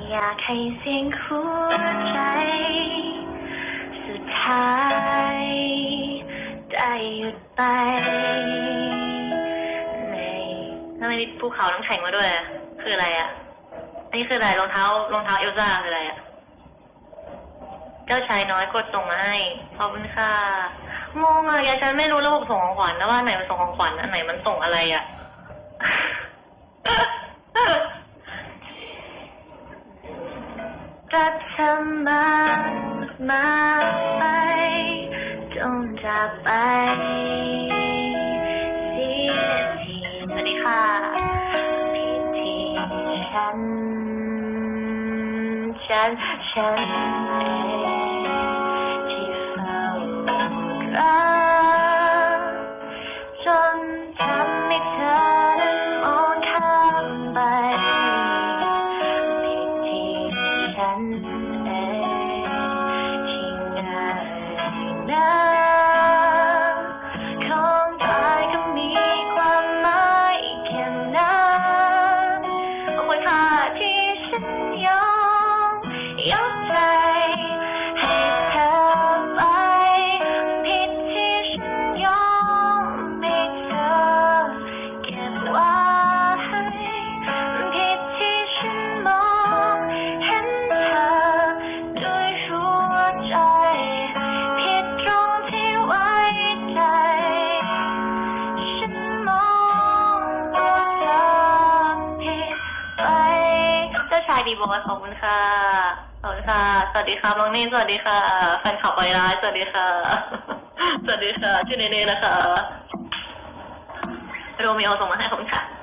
อยากให้เสียงหัวใจ สุดท้าย ได้หยุดไปในทำไมมีภูเขาน้ำแข็งมาด้วยอะคืออะไรอะอันนี้คืออะไรรองเท้ารองเท้าเอลซ่าคืออะไรอะ เจ้าชายน้อยกดส่งมาให้ขอบคุณค่ะงงอะแกฉันไม่รู้ระบบส่งของขวัญนะว่าไหนมันส่งของขวัญอันไหนมันส่งอะไรอะ รักเธอมามาไปจงจากไปเสียทีสวัสดีค่ะพี่ทีฉัน ฉันฉันเองาชายดีบอยขอบคุณค่ะ ขอบคุณค่ะ สวัสดีค่ะน้องนี่สวัสดีค่ะ แฟนขับไวร้ายสวัสดีค่ะ สวัสดีค่ะ ชื่อเนเน่นะคะ โรมิโอส่งมาให้ขอบคุณค่ะ